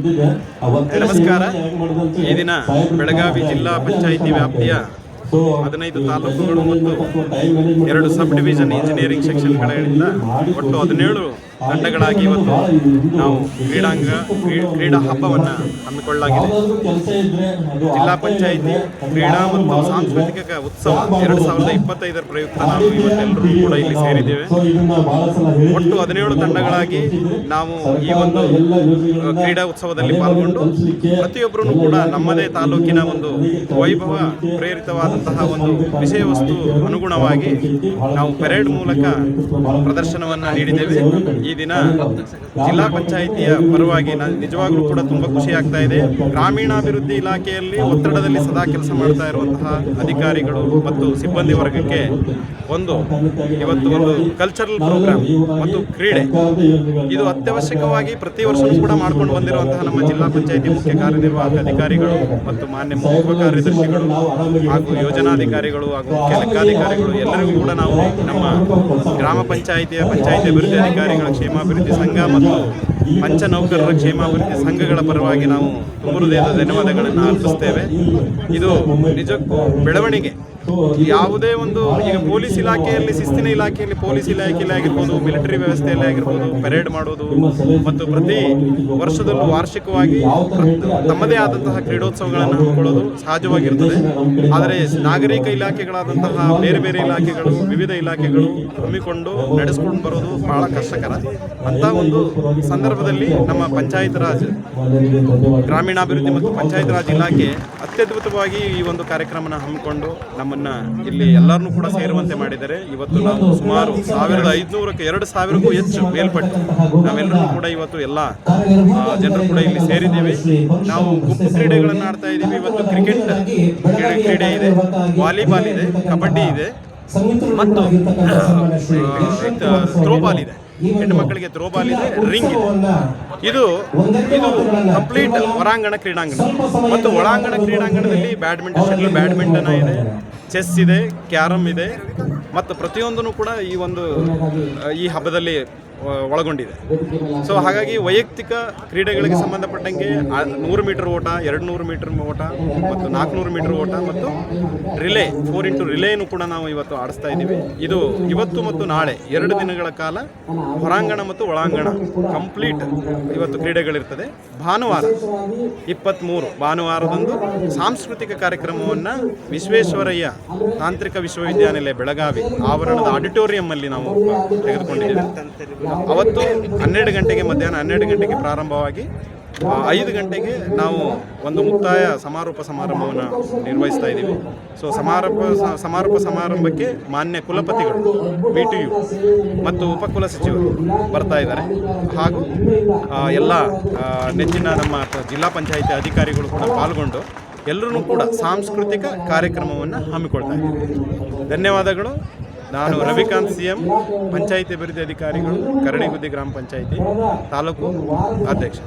ನಮಸ್ಕಾರ. ಈ ದಿನ ಬೆಳಗಾವಿ ಜಿಲ್ಲಾ ಪಂಚಾಯಿತಿ ವ್ಯಾಪ್ತಿಯ ಹದಿನೈದು ತಾಲೂಕುಗಳು ಮತ್ತು ಎರಡು ಸಬ್ ಡಿವಿಷನ್ ಇಂಜಿನಿಯರಿಂಗ್ ಸೆಕ್ಷನ್ಗಳಿಂದ ಒಟ್ಟು ಹದಿನೇಳು ತಂಡಗಳಾಗಿ ಇವತ್ತು ನಾವು ಕ್ರೀಡಾಂಗ ಕ್ರೀ- ಕ್ರೀಡಾ ಹಬ್ಬವನ್ನು ಹಮ್ಮಿಕೊಳ್ಳಲಾಗಿದೆ. ಜಿಲ್ಲಾ ಪಂಚಾಯಿತಿ ಕ್ರೀಡಾ ಮತ್ತು ಸಾಂಸ್ಕೃತಿಕ ಉತ್ಸವ ಎರಡು ಸಾವಿರದ ಇಪ್ಪತ್ತೈದರ ಪ್ರಯುಕ್ತ ನಾವು ಇವತ್ತೆಲ್ಲರೂ ಕೂಡ ಇಲ್ಲಿ ಸೇರಿದ್ದೇವೆ. ಒಟ್ಟು ಹದಿನೇಳು ತಂಡಗಳಾಗಿ ನಾವು ಈ ಒಂದು ಕ್ರೀಡಾ ಉತ್ಸವದಲ್ಲಿ ಪಾಲ್ಗೊಂಡು ಪ್ರತಿಯೊಬ್ಬರೂ ಕೂಡ ನಮ್ಮದೇ ತಾಲೂಕಿನ ಒಂದು ವೈಭವ ಪ್ರೇರಿತವಾದಂತಹ ಒಂದು ವಿಷಯ ವಸ್ತು ಅನುಗುಣವಾಗಿ ನಾವು ಪೆರೇಡ್ ಮೂಲಕ ಪ್ರದರ್ಶನವನ್ನು ನೀಡಿದ್ದೇವೆ. ಈ ದಿನ ಜಿಲ್ಲಾ ಪಂಚಾಯಿತಿಯ ಪರವಾಗಿ ನಾನು ನಿಜವಾಗ್ಲೂ ಕೂಡ ತುಂಬಾ ಖುಷಿ ಆಗ್ತಾ ಇದೆ. ಗ್ರಾಮೀಣಾಭಿವೃದ್ಧಿ ಇಲಾಖೆಯಲ್ಲಿ ಒತ್ತಡದಲ್ಲಿ ಸದಾ ಕೆಲಸ ಮಾಡ್ತಾ ಇರುವಂತಹ ಅಧಿಕಾರಿಗಳು ಮತ್ತು ಸಿಬ್ಬಂದಿ ವರ್ಗಕ್ಕೆ ಒಂದು ಇವತ್ತು ಒಂದು ಕಲ್ಚರಲ್ ಪ್ರೋಗ್ರಾಮ್ ಮತ್ತು ಕ್ರೀಡೆ ಇದು ಅತ್ಯವಶ್ಯಕವಾಗಿ ಪ್ರತಿ ವರ್ಷವೂ ಕೂಡ ಮಾಡ್ಕೊಂಡು ಬಂದಿರುವಂತಹ ನಮ್ಮ ಜಿಲ್ಲಾ ಪಂಚಾಯಿತಿ ಮುಖ್ಯ ಕಾರ್ಯನಿರ್ವಾಹಕ ಅಧಿಕಾರಿಗಳು ಮತ್ತು ಮಾನ್ಯ ಉಪ ಕಾರ್ಯದರ್ಶಿಗಳು ಹಾಗೂ ಯೋಜನಾಧಿಕಾರಿಗಳು ಹಾಗೂ ಮುಖ್ಯ ಲೆಕ್ಕಾಧಿಕಾರಿಗಳು ಎಲ್ಲರಿಗೂ ಕೂಡ ನಾವು ನಮ್ಮ ಗ್ರಾಮ ಪಂಚಾಯಿತಿಯ ಪಂಚಾಯಿತಿ ಅಭಿವೃದ್ಧಿ ಅಧಿಕಾರಿಗಳ ಕ್ಷೇಮಾಭಿವೃದ್ಧಿ ಸಂಘ ಮತ್ತು ಪಂಚ ನೌಕರರ ಕ್ಷೇಮಾಭಿವೃದ್ಧಿ ಸಂಘಗಳ ಪರವಾಗಿ ನಾವು ಹೃದಯದ ಧನ್ಯವಾದಗಳನ್ನು ಅರ್ಪಿಸ್ತೇವೆ. ಇದು ನಿಜಕ್ಕೂ ಬೆಳವಣಿಗೆ. ಯಾವುದೇ ಒಂದು, ಈಗ ಪೊಲೀಸ್ ಇಲಾಖೆಯಲ್ಲಿ, ಶಿಸ್ತಿನ ಇಲಾಖೆಯಲ್ಲಿ ಪೊಲೀಸ್ ಇಲಾಖೆಯಲ್ಲಿ ಆಗಿರ್ಬೋದು, ಮಿಲಿಟರಿ ವ್ಯವಸ್ಥೆಯಲ್ಲಿ ಆಗಿರ್ಬೋದು ಪೆರೇಡ್ ಮಾಡೋದು ಮತ್ತು ಪ್ರತಿ ವರ್ಷದಲ್ಲೂ ವಾರ್ಷಿಕವಾಗಿ ತಮ್ಮದೇ ಆದಂತಹ ಕ್ರೀಡೋತ್ಸವಗಳನ್ನು ಹಮ್ಮಿಕೊಳ್ಳೋದು ಸಹಜವಾಗಿರ್ತದೆ ಆದರೆ ನಾಗರಿಕ ಇಲಾಖೆಗಳಾದಂತಹ ಬೇರೆ ಬೇರೆ ಇಲಾಖೆಗಳು, ವಿವಿಧ ಇಲಾಖೆಗಳು ಹಮ್ಮಿಕೊಂಡು ನಡೆಸ್ಕೊಂಡು ಬರೋದು ಬಹಳ ಕಷ್ಟಕರ. ಅಂತ ಒಂದು ಸಂದರ್ಭದಲ್ಲಿ ನಮ್ಮ ಪಂಚಾಯತ್ ರಾಜ್ ಗ್ರಾಮೀಣಾಭಿವೃದ್ಧಿ ಮತ್ತು ಪಂಚಾಯತ್ ರಾಜ್ ಇಲಾಖೆ ಅತ್ಯದ್ಭುತವಾಗಿ ಈ ಒಂದು ಕಾರ್ಯಕ್ರಮನ ಹಮ್ಮಿಕೊಂಡು ನಮ್ಮನ್ನ ಇಲ್ಲಿ ಎಲ್ಲರನ್ನೂ ಕೂಡ ಸೇರುವಂತೆ ಮಾಡಿದ್ದಾರೆ. ಇವತ್ತು ನಾವು ಸುಮಾರು ಸಾವಿರದ ಐದುನೂರಕ್ಕೆ ಎರಡು ಸಾವಿರಕ್ಕೂ ಹೆಚ್ಚು ಮೇಲ್ಪಟ್ಟು ನಾವೆಲ್ಲರೂ ಕೂಡ ಇವತ್ತು ಎಲ್ಲ ಜನರು ಕೂಡ ಇಲ್ಲಿ ಸೇರಿದ್ದೇವೆ. ನಾವು ಗುಂಪು ಕ್ರೀಡೆಗಳನ್ನು ಆಡ್ತಾ ಇದ್ದೀವಿ. ಇವತ್ತು ಕ್ರಿಕೆಟ್ ಕ್ರೀಡೆ ಇದೆ, ವಾಲಿಬಾಲ್ ಇದೆ, ಕಬಡ್ಡಿ ಇದೆ, ಮತ್ತು ಥ್ರೋಬಾಲ್ ಇದೆ. ಹೆಣ್ಣು ಮಕ್ಕಳಿಗೆ ಥ್ರೋಬಾಲ್ ಇದೆ ರಿಂಗ್ ಇದೆ. ಇದು ಇದು ಕಂಪ್ಲೀಟ್ ಹೊರಾಂಗಣ ಕ್ರೀಡಾಂಗಣ. ಮತ್ತು ಒಳಾಂಗಣ ಕ್ರೀಡಾಂಗಣದಲ್ಲಿ ಬ್ಯಾಡ್ಮಿಂಟನ್ ಶಟ್ಲ್ ಬ್ಯಾಡ್ಮಿಂಟನ್ ಇದೆ ಚೆಸ್ ಇದೆ ಕ್ಯಾರಮ್ ಇದೆ. ಮತ್ತು ಪ್ರತಿಯೊಂದನ್ನು ಕೂಡ ಈ ಒಂದು ಈ ಹಬ್ಬದಲ್ಲಿ ಒಳಗೊಂಡಿದೆ. ಸೊ ಹಾಗಾಗಿ ವೈಯಕ್ತಿಕ ಕ್ರೀಡೆಗಳಿಗೆ ಸಂಬಂಧಪಟ್ಟಂಗೆ ನೂರು ಮೀಟರ್ ಓಟ ಎರಡು ನೂರು ಮೀಟರ್ ಓಟ ಮತ್ತು ನಾಲ್ಕುನೂರು ಮೀಟರ್ ಓಟ ಮತ್ತು ರಿಲೇ ಫೋರ್ ಇಂಟು ರಿಲೇನು ಕೂಡ ನಾವು ಇವತ್ತು ಆಡಿಸ್ತಾ ಇದ್ದೀವಿ. ಇದು ಇವತ್ತು ಮತ್ತು ನಾಳೆ ಎರಡು ದಿನಗಳ ಕಾಲ ಹೊರಾಂಗಣ ಮತ್ತು ಒಳಾಂಗಣ ಕಂಪ್ಲೀಟ್ ಇವತ್ತು ಕ್ರೀಡೆಗಳಿರ್ತದೆ. ಭಾನುವಾರ ಇಪ್ಪತ್ತ್ಮೂರು ಭಾನುವಾರದಂದು ಸಾಂಸ್ಕೃತಿಕ ಕಾರ್ಯಕ್ರಮವನ್ನು ವಿಶ್ವೇಶ್ವರಯ್ಯ ತಾಂತ್ರಿಕ ವಿಶ್ವವಿದ್ಯಾನಿಲಯ ಬೆಳಗಾವಿ ಆವರಣದ ಆಡಿಟೋರಿಯಂ ಅಲ್ಲಿ ನಾವು ತೆಗೆದುಕೊಂಡಿದ್ದೇವೆ. ಅವತ್ತು ಹನ್ನೆರಡು ಗಂಟೆಗೆ ಮಧ್ಯಾಹ್ನ ಹನ್ನೆರಡು ಗಂಟೆಗೆ ಪ್ರಾರಂಭವಾಗಿ ಐದು ಗಂಟೆಗೆ ನಾವು ಒಂದು ಮುಕ್ತಾಯ ಸಮಾರೋಪ ಸಮಾರಂಭವನ್ನು ನಿರ್ವಹಿಸ್ತಾ ಇದ್ದೀವಿ. ಸೊ ಸಮಾರೋಪ ಸಮಾರೋಪ ಸಮಾರಂಭಕ್ಕೆ ಮಾನ್ಯ ಕುಲಪತಿಗಳು ಬಿ ಟಿ ಯು ಮತ್ತು ಉಪಕುಲ ಸಚಿವರು ಬರ್ತಾ ಇದ್ದಾರೆ. ಹಾಗೂ ಎಲ್ಲ ನೆಚ್ಚಿನ ನಮ್ಮ ಜಿಲ್ಲಾ ಪಂಚಾಯಿತಿ ಅಧಿಕಾರಿಗಳು ಕೂಡ ಪಾಲ್ಗೊಂಡು ಎಲ್ಲರೂ ಕೂಡ ಸಾಂಸ್ಕೃತಿಕ ಕಾರ್ಯಕ್ರಮವನ್ನು ಹಮ್ಮಿಕೊಳ್ತಾ ಧನ್ಯವಾದಗಳು. ನಾನು ರವಿಕಾಂತ್ ಸಿ ಎಂ ಪಂಚಾಯಿತಿ ಅಭಿವೃದ್ಧಿ ಅಧಿಕಾರಿಗಳು ಕರಡಿಗುದ್ದಿ ಗ್ರಾಮ ಪಂಚಾಯಿತಿ ತಾಲೂಕು ಅಧ್ಯಕ್ಷ.